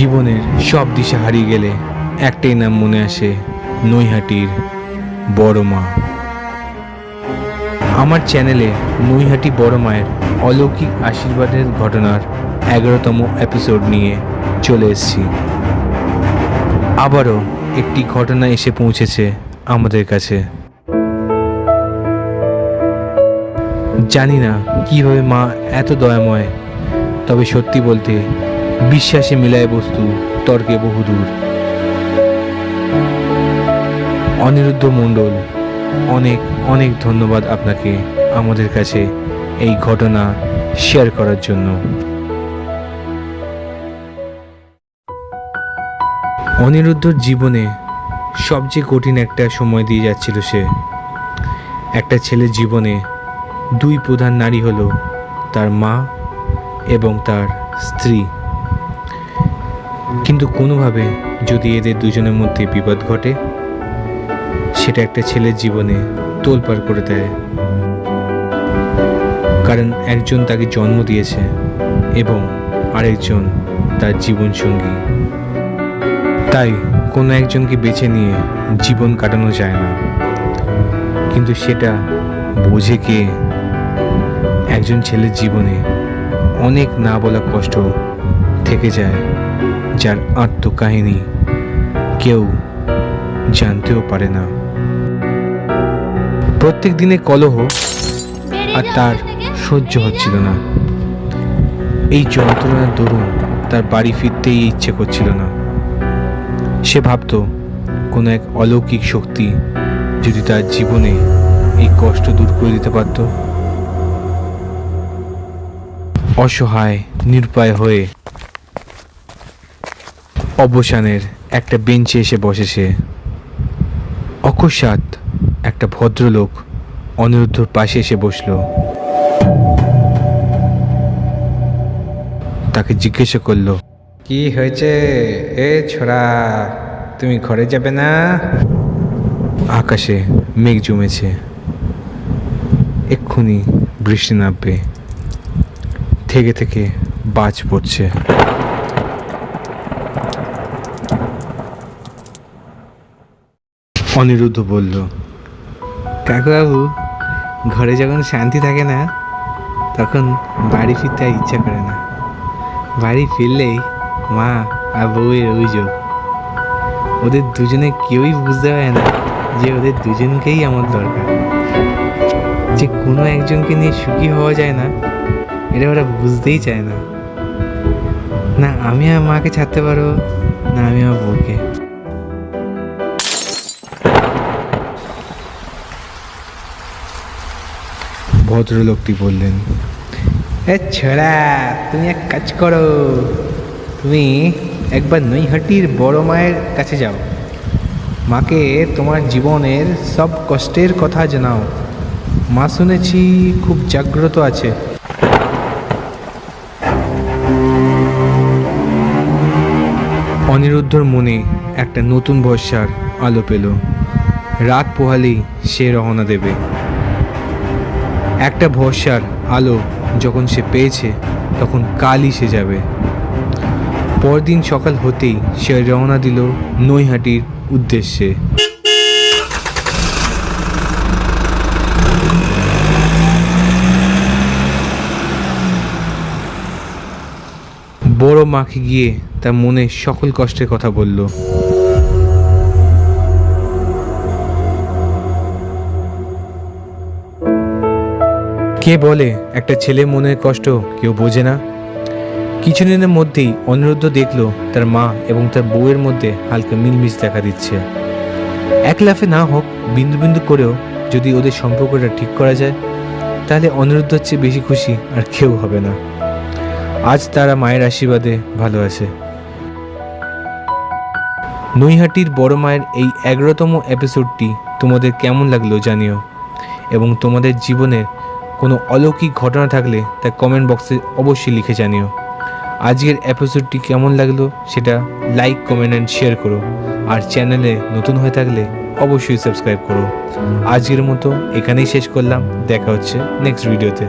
জীবনের সব দিশা হারিয়ে গেলে একটাই নাম মনে আসে, নৈহাটির বড় মা আমার চ্যানেলে নৈহাটি বড় মায়ের অলৌকিক আশীর্বাদের ঘটনার এগারোতম এপিসোড নিয়ে চলে এসেছি। আবারও একটি ঘটনা এসে পৌঁছেছে আমাদের কাছে। জানি না কীভাবে মা এত দয়াময়, তবে সত্যি বলতে বিশ্বাসে মিলায় বস্তু, তর্কে বহুদূর। অনিরুদ্ধ মণ্ডল, অনেক অনেক ধন্যবাদ আপনাকে আমাদের কাছে এই ঘটনা শেয়ার করার জন্য। অনিরুদ্ধর জীবনে সবচেয়ে কঠিন একটা সময় দিয়ে যাচ্ছিল সে। একটা ছেলের জীবনে দুই প্রধান নারী হলো তার মা এবং তার স্ত্রী। কিন্তু কোনোভাবে যদি এদের দুজনের মধ্যে বিপদ ঘটে, সেটা একটা ছেলের জীবনে তোলপাড় করে দেয়। কারণ একজন তাকে জন্ম দিয়েছে এবং আরেকজন তার জীবনসঙ্গী। তাই কোনো একজনকে বেছে নিয়ে জীবন কাটানো যায় না। কিন্তু সেটা বোঝে কে? একজন ছেলের জীবনে অনেক না বলা কষ্ট থেকে যায়। যার আত্মকাহিনী কেউ জানতেও পারে না। প্রত্যেক দিনে কলহ আর তার সহ্য হচ্ছিল না। এই যন্ত্রণার দরুন তার বাড়ি ফিরতেই ইচ্ছে করছিল না। সে ভাবতো, কোনো এক অলৌকিক শক্তি যদি তার জীবনে এই কষ্ট দূর করে দিতে পারত। অসহায়, নিরুপায় হয়ে অবসানের একটা বেঞ্চে এসে বসে সে। অকস্মাৎ একটা ভদ্রলোক অনিরুদ্ধর পাশে এসে বসল। তাকে জিজ্ঞাসা করল, কি হয়েছে? এ ছোড়া, তুমি ঘরে যাবে না? আকাশে মেঘ জমেছে। এক্ষুনি বৃষ্টি নামবে। থেকে থেকে বাজ পড়ছে। অনিরুদ্ধ বলল, কাকুবাবু, ঘরে যখন শান্তি থাকে না, তখন বাড়ি ফিরতে আর ইচ্ছা করে না। বাড়ি ফিরলেই মা আর বউয়ের অভিযোগ। ওদের দুজনে কেউই বুঝতে পারে না যে ওদের দুজনকেই আমার দরকার। যে কোনো একজনকে নিয়ে সুখী হওয়া যায় না, এটা ওরা বুঝতেই চায় না। না আমি আমার মাকে ছাড়তে পারব, না আমি আমার বউকে। ভদ্রলোকটি বললেন এ ছোড়া তুমি এক কাজ করো তুমি একবার নৈহাটির বড় মায়ের কাছে যাও মাকে তোমার জীবনের সব কষ্টের কথা জানাও মা শুনেছি খুব জাগ্রত আছে অনিরুদ্ধর মনে একটা নতুন ভরসার আলো পেল রাত পোহালেই সে রওনা দেবে একটা ভরসার আলো যখন সে পেয়েছে, তখন কালই সে যাবে। পরদিন সকাল হতেই সে রওনা দিল নৈহাটির উদ্দেশ্যে। বড় মাকে গিয়ে তার মনে সকল কষ্টের কথা বলল। কে বলে একটা ছেলে মনের কষ্ট কেউ বোঝে না? কিছুদিনের মধ্যেই অনিরুদ্ধ দেখল তার মা এবং তার বউয়ের মধ্যে হালকা মিলমিশ দেখা দিচ্ছে। এক লাফে না হোক, বিন্দু বিন্দু করেও যদি ওদের সম্পর্কটা ঠিক করা যায়, তাহলে অনিরুদ্ধর চেয়ে বেশি খুশি আর কেউ হবে না। আজ তারা মায়ের আশীর্বাদে ভালো আছে। নৈহাটির বড় মায়ের এই এগারোতম এপিসোডটি তোমাদের কেমন লাগল জানিও, এবং তোমাদের জীবনের কোনো অলৌকিক ঘটনা থাকলে তা কমেন্ট বক্সে অবশ্যই লিখে জানিও। আজকের এপিসোডটি কেমন লাগল সেটা লাইক কমেন্ট অ্যান্ড শেয়ার করো। আর চ্যানেলে নতুন হয়ে থাকলে অবশ্যই সাবস্ক্রাইব করো। আজকের মতো এখানেই শেষ করলাম। দেখা হচ্ছে নেক্সট ভিডিওতে